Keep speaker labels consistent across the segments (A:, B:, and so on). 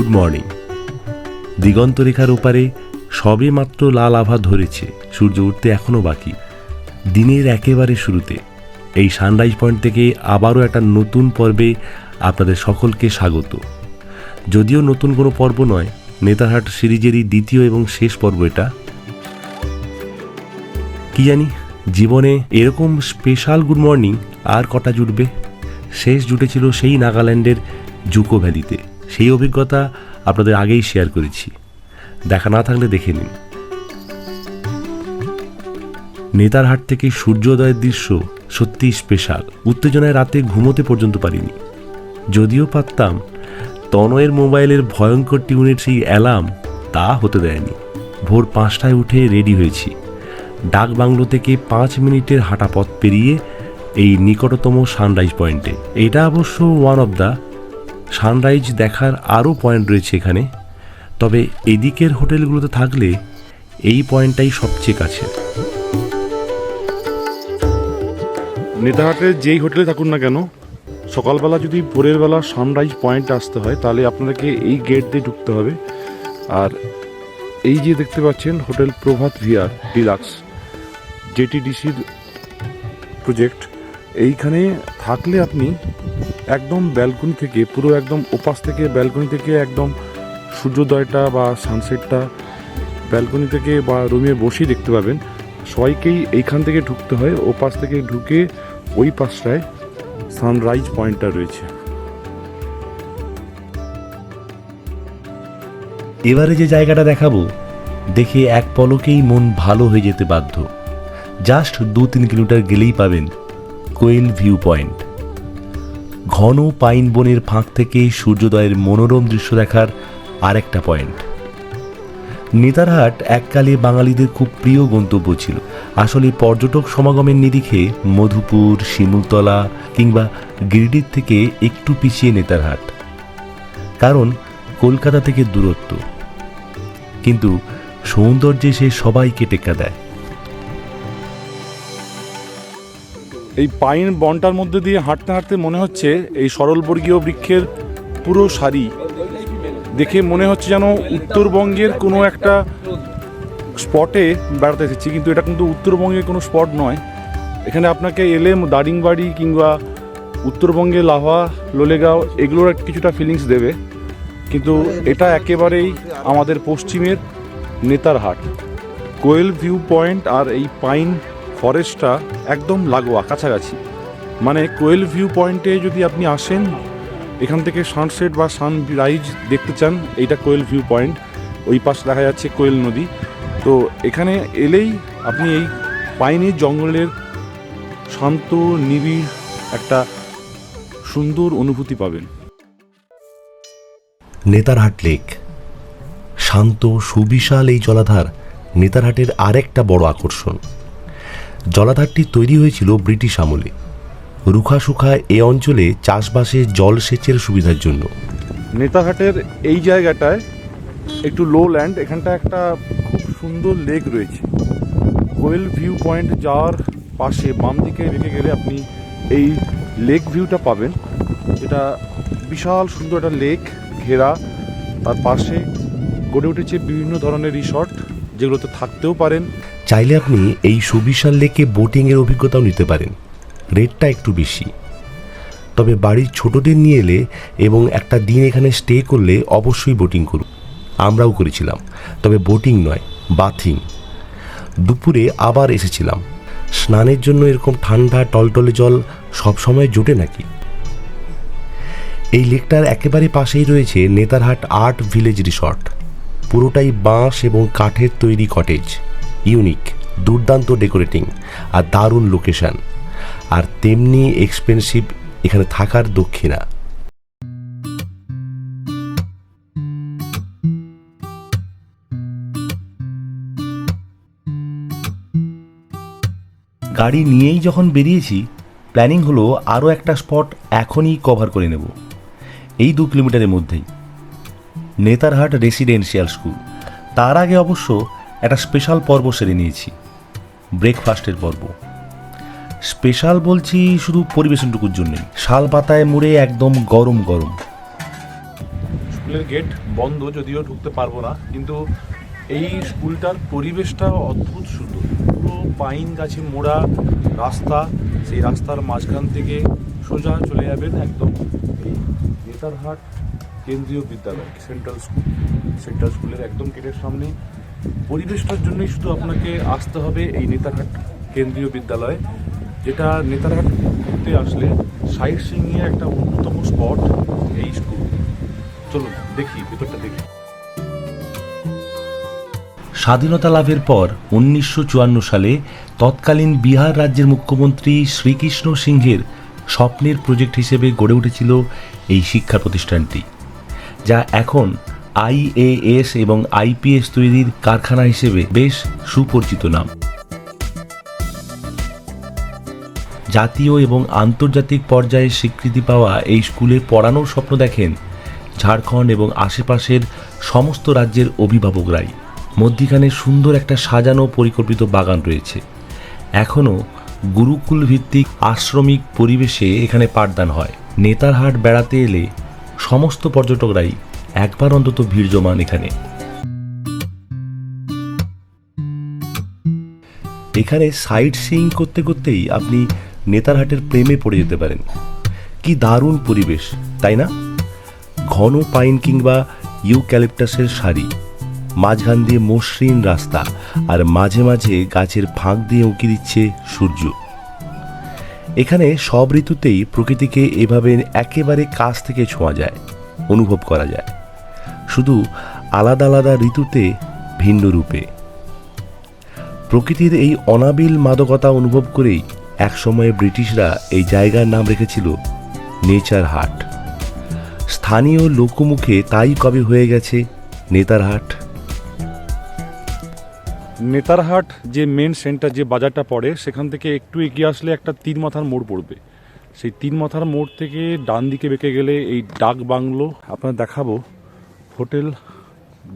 A: Good morning. দিগন্তরেখার ওপারে সবে মাত্র লাল আভা ধরেছে, সূর্য উঠতে এখনও বাকি। দিনের একেবারে শুরুতে, এই সানরাইজ পয়েন্ট থেকে আবারও একটা নতুন পর্বে আপনাদের সকলকে স্বাগত। যদিও নতুন কোনো পর্ব নয়, নেতারহাট সিরিজেরই দ্বিতীয় এবং শেষ পর্ব এটা। কি জানি, জীবনে এরকম স্পেশাল গুড মর্নিং আর কটা জুটবে? শেষ জুটেছিল সেই নাগাল্যান্ডের জুকো ভ্যালিতে। সেই অভিজ্ঞতা আপনাদের আগেই শেয়ার করেছি। দেখা না থাকলে দেখে নিন। নেতারহাট থেকে সূর্যোদয়ের দৃশ্য সত্যিই স্পেশাল। উত্তেজনায় রাতে ঘুমোতে পর্যন্ত পারিনি। যদিও পারতাম, তনয়ের মোবাইলের ভয়ঙ্কর টিউনের সেই অ্যালার্ম তা হতে দেয়নি। ভোর পাঁচটায় উঠে রেডি হয়েছি। ডাক বাংলো থেকে পাঁচ মিনিটের হাঁটা পথ পেরিয়ে এই নিকটতম সানরাইজ পয়েন্টে। এটা অবশ্য ওয়ান অফ দ্য সানরাইজ দেখার আরও পয়েন্ট রয়েছে এখানে। তবে এদিকের হোটেলগুলোতে থাকলে এই পয়েন্টটাই সবচেয়ে কাছে
B: নেতাহাটের যেই হোটেলে থাকুন না কেন, সকালবেলা যদি ভোরের বেলা সানরাইজ পয়েন্ট আসতে হয়, তাহলে আপনাদেরকে এই গেট দিয়ে ঢুকতে হবে। আর এই যে দেখতে পাচ্ছেন, হোটেল প্রভাত ভিআর ডিলাক্স, জেটিডিসির প্রজেক্ট। এইখানে থাকলে আপনি একদম ব্যালকনি থেকে, পুরো একদম ওপাশ থেকে ব্যালকনি থেকে একদম সূর্যোদয়টা বা সানসেটটা ব্যালকনি থেকে বা রুমে বসেই দেখতে পাবেন। সবাইকেই এইখান থেকে ঢুকতে হয় ও পাশ থেকে ঢুকে ওই পাশটায় সানরাইজ পয়েন্টটা রয়েছে।
A: এবারে যে জায়গাটা দেখাবো, দেখে এক পলকেই মন ভালো হয়ে যেতে বাধ্য। জাস্ট দু তিন কিলোমিটার গেলেই পাবেন কোয়েল ভিউ পয়েন্ট ঘন পাইন বনের ফাঁক থেকে সূর্যোদয়ের মনোরম দৃশ্য দেখার আরেকটা পয়েন্ট। নেতারহাট এককালে বাঙালিদের খুব প্রিয় গন্তব্য ছিল। আসলে পর্যটক সমাগমের নিরিখে মধুপুর, শিমুলতলা কিংবা গিরিডির থেকে একটু পিছিয়ে নেতারহাট। কারণ কলকাতা থেকে দূরত্ব। কিন্তু সৌন্দর্যে সে সবাইকে টেক্কা দেয়।
B: এই পাইন বনটার মধ্যে দিয়ে হাঁটতে হাঁটতে মনে হচ্ছে এই সরলবর্গীয় বৃক্ষের পুরো সারি। দেখে মনে হচ্ছে যেন উত্তরবঙ্গের কোনো একটা স্পটে বেড়াতে এসেছি, কিন্তু এটা কিন্তু উত্তরবঙ্গের কোনো স্পট নয়। এখানে আপনাকে এলে দারিংবাড়ি কিংবা উত্তরবঙ্গে লাভা লোলেগাঁও এগুলোর কিছুটা ফিলিংস দেবে। কিন্তু এটা একেবারেই আমাদের পশ্চিমের নেতার হাট কোয়েল ভিউ পয়েন্ট আর এই পাইন ফরেস্টটা একদম লাগোয়া, কাছাকাছি। মানে কোয়েল ভিউ পয়েন্টে যদি আপনি আসেন, এখান থেকে সানসেট বা সানরাইজ দেখতে চান, এইটা কোয়েল ভিউ পয়েন্ট। ওই পাশে দেখা যাচ্ছে কোয়েল নদী। তো এখানে এলেই আপনি এই পাইনি জঙ্গলের শান্ত, নিবিড় একটা সুন্দর অনুভূতি পাবেন।
A: নেতারহাট লেক। শান্ত, সুবিশাল এই জলাধার নেতারহাটের আরেকটা বড় আকর্ষণ। জলাধারটি তৈরি হয়েছিল ব্রিটিশ আমলে। রুখা সুখা এ অঞ্চলে চাষবাসে জলসেচের সুবিধার জন্য।
B: নেতারহাটের এই জায়গাটায় একটু লো ল্যান্ড এখানটা একটা খুব সুন্দর লেক রয়েছে। কোয়েল ভিউ পয়েন্ট যাওয়ার পাশে বাম দিকে রেখে গেলে আপনি এই লেক ভিউটা পাবেন। এটা বিশাল সুন্দর একটা লেক ঘেরা। তার পাশে গড়ে উঠেছে বিভিন্ন ধরনের রিসর্ট যেগুলোতে থাকতেও পারেন।
A: চাইলে আপনি এই সুবিশাল লেকে বোটিংয়ের অভিজ্ঞতাও নিতে পারেন। রেটটা একটু বেশি। তবে বাড়ির ছোটদের নিয়ে এলে এবং একটা দিন এখানে স্টে করলে অবশ্যই বোটিং করুন। আমরাও করেছিলাম। তবে বোটিং নয় বাথিং দুপুরে আবার এসেছিলাম। স্নানের জন্য এরকম ঠান্ডা টলটলে জল সবসময় জোটে নাকি? এই লেকটার একেবারে পাশেই রয়েছে নেতারহাট আর্ট ভিলেজ রিসর্ট। পুরোটাই বাঁশ এবং কাঠের তৈরি কটেজ। ইউনিক, দুর্দান্ত ডেকোরেটিং আর দারুণ লোকেশন। আর তেমনি এক্সপেন্সিভ এখানে থাকার দক্ষিণা। গাড়ি নিয়েই যখন বেরিয়েছি প্ল্যানিং হলো আরও একটা স্পট এখনই কভার করে নেব। এই দু কিলোমিটারের মধ্যেই। নেতারহাট রেসিডেন্সিয়াল স্কুল তার আগে অবশ্য একটা স্পেশাল পর্ব সেরে নিয়েছি। ব্রেকফাস্টের পর্ব। স্পেশাল বলছি শুধু পরিবেশনটুকুর জন্যই। শাল পাতায় মুড়ে একদম গরম গরম।
B: স্কুলের গেট বন্ধ, যদিও ঢুকতে পারব না, কিন্তু এই স্কুলটার পরিবেশটা অদ্ভুত সুন্দর। পুরো পাইন গাছে মোড়া রাস্তা, সেই রাস্তার মাঝখান থেকে সোজা চলে যাবেন একদম এই নেতারহাট কেন্দ্রীয় বিদ্যালয়, সেন্ট্রাল স্কুল। সেন্ট্রাল স্কুলের একদম গেটের সামনে পরিবেশটার জন্যই শুধু আপনাকে আসতে হবে এই নেতারহাট কেন্দ্রীয় বিদ্যালয়, যেটা নেতারহাট ঘুরতে আসলে সাইট সিইংয়ের একটা অন্যতম স্পট এই স্কুল চলুন, দেখি, ভেতরটা দেখি।
A: স্বাধীনতা লাভের পর উনিশশো চুয়ান্ন সালে তৎকালীন বিহার রাজ্যের মুখ্যমন্ত্রী শ্রীকৃষ্ণ সিংহের স্বপ্নের প্রজেক্ট হিসেবে গড়ে উঠেছিল এই শিক্ষা প্রতিষ্ঠানটি, যা এখন আইএএস এবং আইপিএস তৈরির কারখানা হিসেবে বেশ সুপরিচিত নাম। জাতীয় এবং আন্তর্জাতিক পর্যায়ে স্বীকৃতি পাওয়া এই স্কুলে পড়ানোর স্বপ্ন দেখেন ঝাড়খণ্ড এবং আশেপাশের সমস্ত রাজ্যের অভিভাবকরাই। মধ্যিখানে সুন্দর একটা সাজানো পরিকল্পিত বাগান রয়েছে। এখনও গুরুকুল ভিত্তিক আশ্রমিক পরিবেশে এখানে পাঠদান হয়। নেতারহাট বেড়াতে এলে সমস্ত পর্যটকরাই একবার অন্তত ভিড় জমান এখানে। এখানে সাইট সিইং করতে করতেই আপনি নেতারহাটের প্রেমে পড়ে যেতে পারেন। কি দারুণ পরিবেশ, তাই না? ঘন পাইন কিংবা ইউক্যালিপটাসের সারি, মাঝখান দিয়ে মসৃণ রাস্তা আর মাঝে মাঝে গাছের ফাঁক দিয়ে উঁকি দিচ্ছে সূর্য। এখানে সব ঋতুতেই প্রকৃতিকে এভাবে একেবারে কাছ থেকে ছোঁয়া যায়, অনুভব করা যায়। শুধু আলাদা আলাদা ঋতুতে ভিন্ন রূপে। প্রকৃতির এই অনাবিল মাদকতা অনুভব করেই একসময়ে ব্রিটিশরা এই জায়গার নাম রেখেছিল নেচার হাট। স্থানীয় লোকমুখে তাই কবে হয়ে গেছে নেতারহাট
B: নেতারহাট যে মেন সেন্টার যে বাজারটা পড়ে, সেখান থেকে একটু এগিয়ে আসলে একটা তিন মাথার মোড় পড়বে। সেই তিন মাথার মোড় থেকে ডান দিকে বেঁকে গেলে এই ডাক বাংলো, আপনার দেখাবো। হোটেল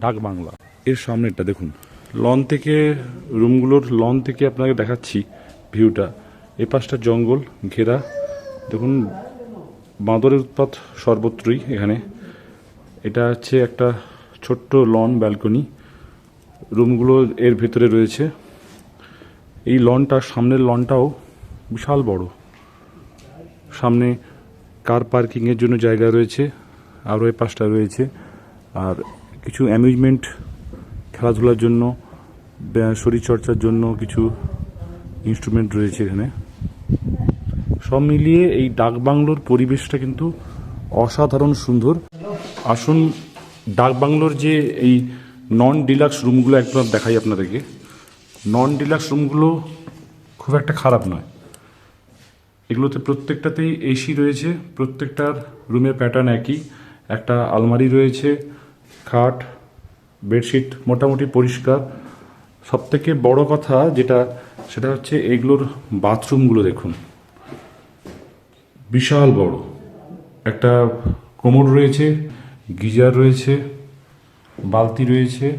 B: ডাক বাংলা। এর সামনেটা দেখুন। লন থেকে, রুমগুলোর লন থেকে আপনাকে দেখাচ্ছি ভিউটা। এ পাশটা জঙ্গল, ঘেরা। দেখুন, বাঁদরের উৎপাত সর্বত্রই এখানে। এটা হচ্ছে একটা ছোট্ট লন ব্যালকনি। রুমগুলো এর ভেতরে রয়েছে। এই লনটা, সামনের লনটাও বিশাল বড়। সামনে কার পার্কিংয়ের জন্য জায়গা রয়েছে। আরও এই পাশটা রয়েছে। আর কিছু অ্যামিউজমেন্ট খেলাধুলার জন্য শরীরচর্চার জন্য কিছু ইনস্ট্রুমেন্ট রয়েছে এখানে। সব মিলিয়ে এই ডাক বাংলোর পরিবেশটা কিন্তু অসাধারণ সুন্দর। আসুন ডাক বাংলোর যে এই নন ডিলাক্স রুমগুলো একবার দেখাই আপনাদেরকে। নন ডিলাক্স রুমগুলো খুব একটা খারাপ নয়। এগুলোতে প্রত্যেকটাতেই এসি রয়েছে, প্রত্যেকটার রুমের প্যাটার্ন একই। একটা আলমারি রয়েছে খাট, বেডশিট মোটামুটি পরিষ্কার। সবথেকে বড় কথা যেটা, সেটা হচ্ছে এগুলোর বাথরুমগুলো দেখুন। বিশাল বড়। একটা কোমর রয়েছে, গিজার রয়েছে, বালতি রয়েছে,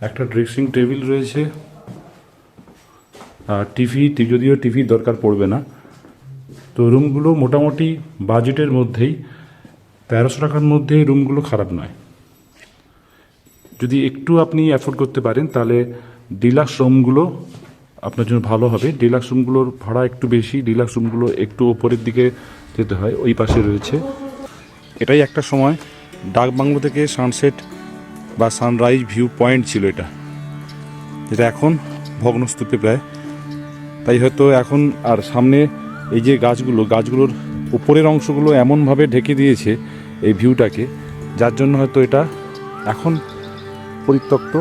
B: একটা ড্রেসিং টেবিল রয়েছে, আর টিভি যদিও টিভি দরকার পড়বে না। তো রুমগুলো মোটামুটি বাজেটের মধ্যেই। তেরোশো টাকার মধ্যে রুমগুলো খারাপ নয়। যদি একটু আপনি অ্যাফোর্ড করতে পারেন, তাহলে ডিলাক্স রুমগুলো আপনার জন্য ভালো হবে। ডিলাক্স রুমগুলোর ভাড়া একটু বেশি ডিলাক্স রুমগুলো একটু ওপরের দিকে যেতে হয়, ওই পাশে রয়েছে। এটাই একটা সময়, ডাক বাংলো থেকে সানসেট বা সানরাইজ ভিউ পয়েন্ট ছিল এটা। যেটা এখন ভগ্নস্তূপে প্রায়। তাই হয়তো এখন আর সামনে এই যে গাছগুলো, গাছগুলোর উপরের অংশগুলো এমনভাবে ঢেকে দিয়েছে এই ভিউটাকে যার জন্য হয়তো এটা এখন পরিত্যক্ত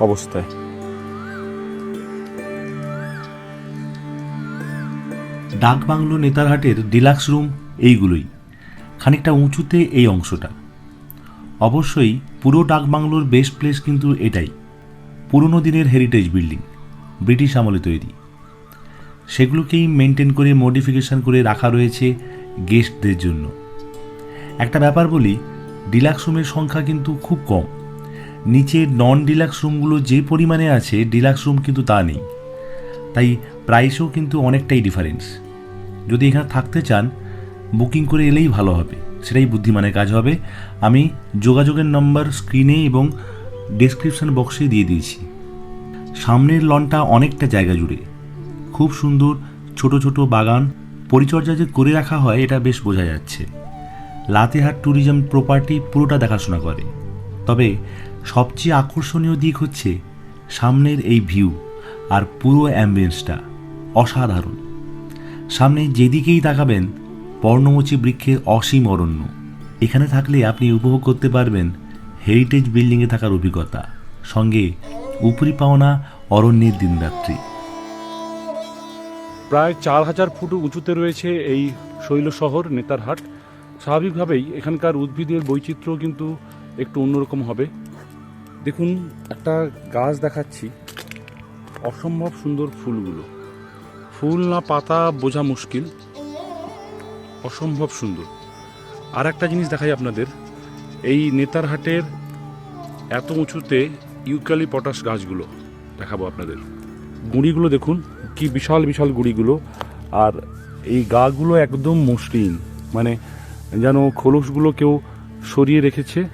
B: অবস্থায়।
A: ডাক বাংলো নেতারহাটের ডিলাক্স রুম এইগুলোই। খানিকটা উঁচুতে এই অংশটা। অবশ্যই পুরো ডাক বাংলোর বেস্ট প্লেস কিন্তু এটাই। পুরনো দিনের হেরিটেজ বিল্ডিং ব্রিটিশ আমলে তৈরি। সেগুলোকেই মেনটেন করে মডিফিকেশন করে রাখা রয়েছে গেস্টদের জন্য। একটা ব্যাপার বলি, ডিলাক্স রুমের সংখ্যা কিন্তু খুব কম। নিচে নন ডিলাক্স রুমগুলো যে পরিমাণে আছে, ডিলাক্স রুম কিন্তু তা নেই। তাই প্রাইসও কিন্তু অনেকটাই ডিফারেন্স যদি এখানে থাকতে চান, বুকিং করে এলেই ভালো হবে। সেটাই বুদ্ধিমানের কাজ হবে। আমি যোগাযোগের নম্বর স্ক্রিনে এবং ডেসক্রিপশন বক্সে দিয়ে দিয়েছি। সামনের লনটা অনেকটা জায়গা জুড়ে। খুব সুন্দর, ছোট ছোট বাগান। পরিচর্যা যে করে রাখা হয়, এটা বেশ বোঝা যাচ্ছে। লাতেহাট ট্যুরিজম প্রপার্টি পুরোটা দেখাশোনা করে। তবে সবচেয়ে আকর্ষণীয় দিক হচ্ছে সামনের এই ভিউ আর পুরো অ্যাম্বিয়েন্সটা অসাধারণ। সামনে যেদিকেই তাকাবেন, পর্ণমোচী বৃক্ষের অসীম অরণ্য। এখানে থাকলে আপনি উপভোগ করতে পারবেন হেরিটেজ বিল্ডিংয়ে থাকার অভিজ্ঞতা, সঙ্গে উপরি পাওনা অরণ্যের দিনরাত্রি।
B: প্রায় চার হাজার ফুট উঁচুতে রয়েছে এই শৈল শহর নেতারহাট। স্বাভাবিকভাবেই এখানকার উদ্ভিদের বৈচিত্র্য কিন্তু একটু অন্যরকম হবে। দেখুন, একটা গাছ দেখাচ্ছি। অসম্ভব সুন্দর ফুলগুলো। ফুল না পাতা বোঝা মুশকিল। অসম্ভব সুন্দর। আর একটা জিনিস দেখাই আপনাদের। এই নেতারহাটের এত উঁচুতে ইউক্যালি পটাশ গাছগুলো দেখাবো আপনাদের। গুঁড়িগুলো দেখুন, কি বিশাল বিশাল গুঁড়িগুলো। আর এই গাগুলো একদম মসৃণ। মানে যেন খোলসগুলো কেউ সরিয়ে রেখেছে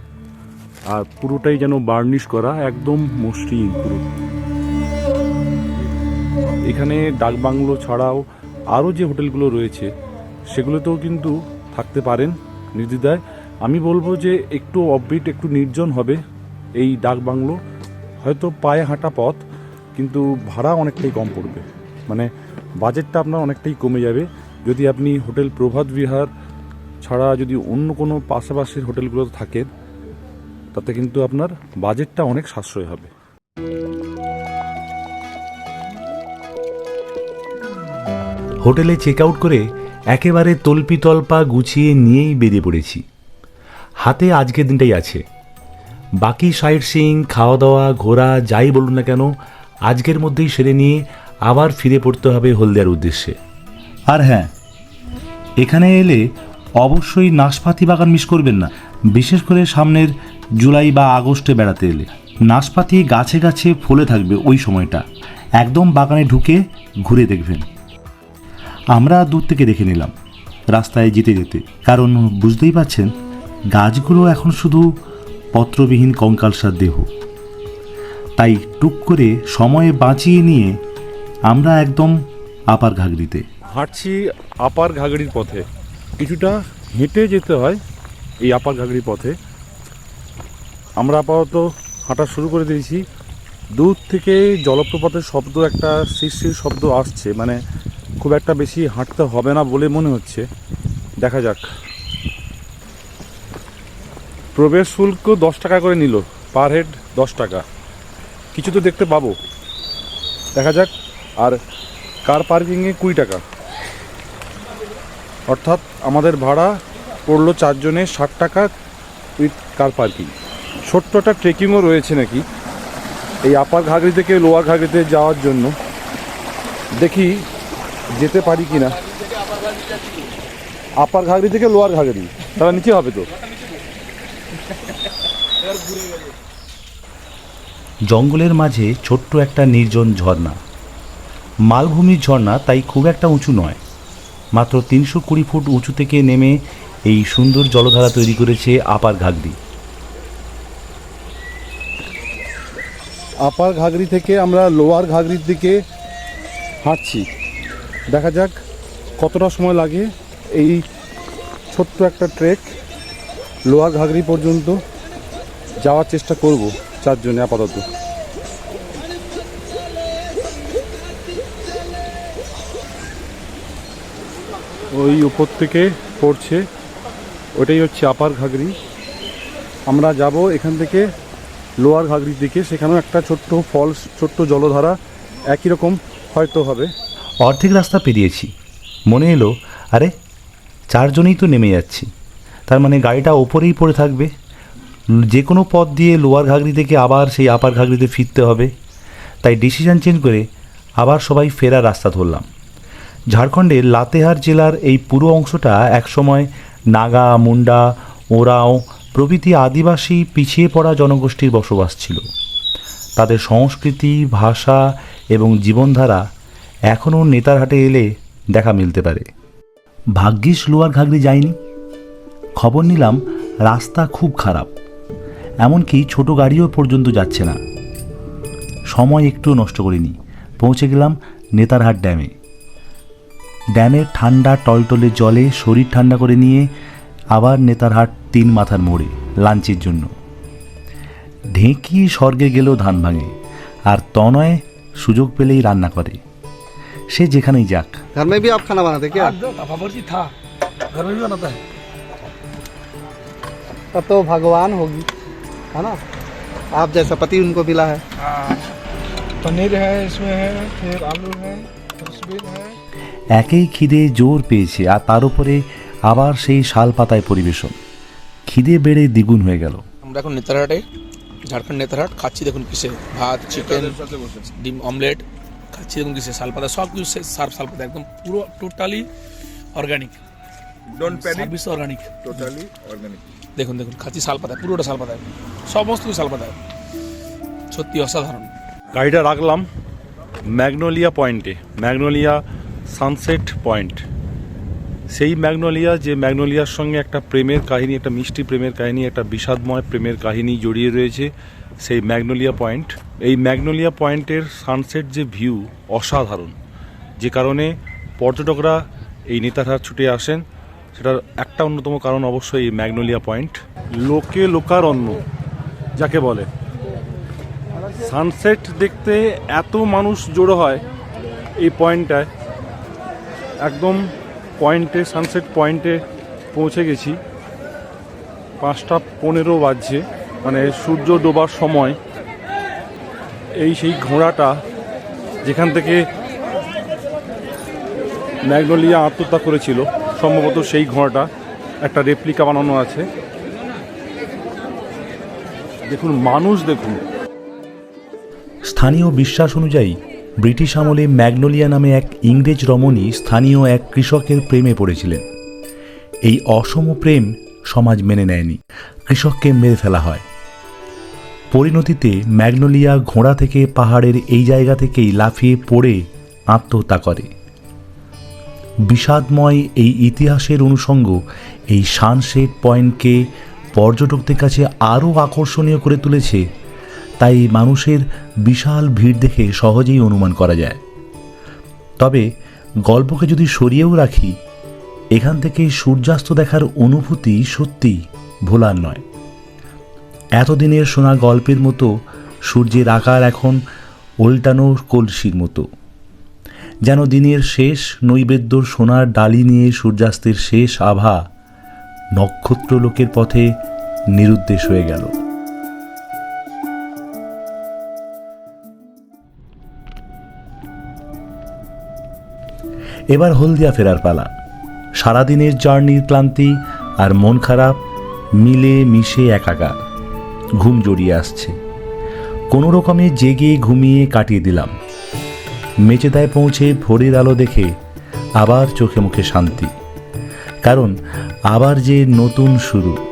B: আর পুরোটাই যেন বার্নিশ করা একদম মসৃণ পুরো। এখানে ডাকবাংলো ছাড়াও আরও যে হোটেলগুলো রয়েছে, সেগুলোতেও কিন্তু থাকতে পারেন নির্দ্বিধায়। আমি বলব যে একটু অববিট একটু নির্জন হবে এই ডাকবাংলো হয়তো পায়ে হাঁটা পথ, কিন্তু ভাড়া অনেকটাই কম পড়বে। মানে বাজেটটা আপনার অনেকটাই কমে যাবে। যদি আপনি হোটেল প্রভাত বিহার ছাড়া যদি অন্য কোনো পাশাপাশির হোটেলগুলোতে থাকে তাতে কিন্তু আপনার বাজেটটা অনেক সাশ্রয় হবে।
A: হোটেলে চেক আউট করে একেবারে তল্পি তল্পা গুছিয়ে নিয়েই বেরিয়ে পড়েছি। হাতে আজকের দিনটাই আছে। বাকি সাইট সিং খাওয়া দাওয়া ঘোরা যাই বলুন না কেন আজকের মধ্যেই সেরে নিয়ে আবার ফিরে পড়তে হবে হলদিয়ার উদ্দেশ্যে। আর হ্যাঁ এখানে এলে অবশ্যই নাশপাতি বাগান মিস করবেন না। বিশেষ করে সামনের জুলাই বা আগস্টে বেড়াতে এলে। নাশপাতি গাছে গাছে ফলে থাকবে ওই সময়টা। একদম বাগানে ঢুকে ঘুরে দেখবেন। আমরা দূর থেকে দেখে নিলাম, রাস্তায় যেতে যেতে। কারণ বুঝতেই পারছেন গাছগুলো এখন শুধু পত্রবিহীন কঙ্কালসার দেহ। তাই টুক করে সময়ে বাঁচিয়ে নিয়ে আমরা একদম আপার ঘাগড়িতে।
B: হাঁটছি আপার ঘাগড়ির পথে। কিছুটা হেঁটে যেতে হয় এই আপার ঘাগড়ির পথে। আমরা আপাতত হাঁটা শুরু করে দিয়েছি। দূর থেকে জলপ্রপাতের শব্দ একটা শিরশির শব্দ আসছে মানে খুব একটা বেশি হাঁটতে হবে না বলে মনে হচ্ছে। দেখা যাক। প্রবেশ শুল্ক দশ টাকা করে নিল, পার হেড দশ টাকা। কিছু তো দেখতে পাবো। দেখা যাক, আর কার পার্কিংয়ে কুড়ি টাকা? অর্থাৎ আমাদের ভাড়া পড়ল চারজনে ষাট টাকা উইথ কার পার্কিং। ছোট্টটা ট্রেকিংও রয়েছে নাকি? এই আপার ঘাগড়ি থেকে লোয়ার ঘাগড়িতে যাওয়ার জন্য। দেখি যেতে পারি কি না আপার ঘাগড়ি থেকে লোয়ার ঘাগড়ি তারা নিচে হবে তো?
A: জঙ্গলের মাঝে ছোট্ট একটা নির্জন ঝর্ণা। মালভূমির ঝর্ণা তাই খুব একটা উঁচু নয়। মাত্র তিনশো কুড়ি ফুট উঁচু থেকে নেমে এই সুন্দর জলধারা তৈরি করেছে আপার ঘাগড়ি।
B: আপার ঘাগড়ি থেকে আমরা লোয়ার ঘাগড়ির দিকে হাঁটছি। দেখা যাক কতটা সময় লাগে এই ছোট্ট একটা ট্রেক লোয়ার ঘাগড়ি পর্যন্ত যাওয়ার চেষ্টা করব চারজনে আপাতত। ওই উপর থেকে পড়ছে। ওটাই হচ্ছে আপার ঘাগড়ি। আমরা যাব এখান থেকে লোয়ার ঘাগড়ির দিকে। সেখানেও একটা ছোট্ট ফলস ছোট্ট জলধারা একই রকম হয়তো হবে।
A: অর্ধেক রাস্তা পেরিয়েছি। মনে এলো, আরে, চারজনেই তো নেমে যাচ্ছি। তার মানে গাড়িটা ওপরেই পড়ে থাকবে। যে কোনো পথ দিয়ে লোয়ার ঘাগড়ি থেকে আবার সেই আপার ঘাগড়িতে ফিরতে হবে। তাই ডিসিশন চেঞ্জ করে আবার সবাই ফেরার রাস্তা ধরলাম। ঝাড়খণ্ডের লাতেহার জেলার এই পুরো অংশটা একসময় নাগা, মুন্ডা, ওরাও প্রভৃতি আদিবাসী পিছিয়ে পড়া জনগোষ্ঠীর বসবাস ছিল। তাদের সংস্কৃতি, ভাষা এবং জীবনধারা এখনও নেতারহাটে এলে দেখা মিলতে পারে। ভাগ্যিস লোয়ার ঘাগড়ি যায়নি। খবর নিলাম রাস্তা খুব খারাপ। এমনকি ছোট গাড়িও পর্যন্ত যাচ্ছে না। সময় একটু নষ্ট করিনি। পৌঁছে গেলাম নেতারহাট ড্যামে। ড্যামের ঠান্ডা টলটলে জলে শরীর ঠান্ডা করে নিয়ে আবার নেতারহাট তিন মাথার মোড়ে লাঞ্চের জন্য ঢেঁকি স্বর্গে গেলেও ধান ভাঙে আর তনয় সুযোগ পেলেই রান্না করে সে যেখানেই যাক
C: घर में भी आप खाना बनाते क्या
D: बावर्ची था घर में भी बनाता है
C: तब तो भगवान होगी है ना आप जैसा पति उनको मिला है
D: पनीर है इसमें है फिर आलू है फ्रेसबिन है
A: একেই খিদে জোর পেয়েছে আর তার উপরে আবার সেই শাল পাতায় পরিবেশন। খিদে বেড়ে দ্বিগুণ হয়ে গেল।
E: আমরা এখন নেতারহাটে ঝাড়খণ্ড নেতারহাট। খাচ্ছি দেখুন কিসে ভাত চিকেন ডিম অমলেট খাচ্ছি দেখুন কিসে শালপাতা সব কিছু সার শাল শালপাতা একদম পুরো totally organic don't service organic totally organic দেখুন দেখুন খাচ্ছি শালপাতা পুরোটা শালপাতা। সমস্ত কিছু শালপাতা। সত্যি অসাধারণ।
B: গাড়িটা রাখলাম ম্যাগনোলিয়া পয়েন্টে। Magnolia sunset point. সেই ম্যাগনোলিয়া, যে ম্যাগনোলিয়ার সঙ্গে একটা প্রেমের কাহিনী, একটা মিষ্টি প্রেমের কাহিনী, একটা বিষাদময় প্রেমের কাহিনী জড়িয়ে রয়েছে, সেই ম্যাগনোলিয়া পয়েন্ট। এই ম্যাগনোলিয়া পয়েন্টের সানসেট যে ভিউ অসাধারণ। যে কারণে পর্যটকরা এই নেতারহাট ছুটে আসেন। সেটার একটা অন্যতম কারণ অবশ্যই এই ম্যাগনোলিয়া পয়েন্ট। লোকে লোকার লোকারণ্য, যাকে বলে। সানসেট দেখতে এত মানুষ জড়ো হয় এই পয়েন্টটায়। একদম পয়েন্টে সানসেট পয়েন্টে পৌঁছে গেছি। পাঁচটা পনেরো বাজছে মানে সূর্য ডোবার সময়। এই সেই ঘোড়াটা, যেখান থেকে ম্যাগনোলিয়া আত্মহত্যা করেছিল, সম্ভবত সেই ঘোড়াটা একটা রেপ্লিকা বানানো আছে। দেখুন, মানুষ দেখুন।
A: স্থানীয় বিশ্বাস অনুযায়ী ব্রিটিশ আমলে ম্যাগনোলিয়া নামে এক ইংরেজ রমণী স্থানীয় এক কৃষকের প্রেমে পড়েছিলেন। এই অসম প্রেম সমাজ মেনে নেয়নি। কৃষককে মেরে ফেলা হয়। পরিণতিতে ম্যাগনোলিয়া ঘোড়া থেকে পাহাড়ের এই জায়গা থেকেই লাফিয়ে পড়ে আত্মহত্যা করে। বিষাদময় এই ইতিহাসের অনুষঙ্গ এই সানসেট পয়েন্টকে পর্যটকদের কাছে আরও আকর্ষণীয় করে তুলেছে তাই মানুষের বিশাল ভিড় দেখে সহজেই অনুমান করা যায়। তবে গল্পকে যদি সরিয়েও রাখি, এখান থেকে সূর্যাস্ত দেখার অনুভূতি সত্যি ভোলার নয়। এতদিনের শোনা গল্পের মতো সূর্যের আকার এখন উল্টানো কলসির মতো। যেন দিনের শেষ নৈবেদ্যর সোনার ডালি নিয়ে সূর্যাস্তের শেষ আভা নক্ষত্রলোকের পথে নিরুদ্দেশ হয়ে গেল। এবার হলদিয়া ফেরার পালা। সারাদিনের জার্নির ক্লান্তি আর মন খারাপ মিলে মিশে একাকার। ঘুম জড়িয়ে আসছে। কোনো রকমে জেগে ঘুমিয়ে কাটিয়ে দিলাম। মেচেদায় পৌঁছে ভোরের আলো দেখে আবার চোখে মুখে শান্তি। কারণ আবার যে নতুন শুরু।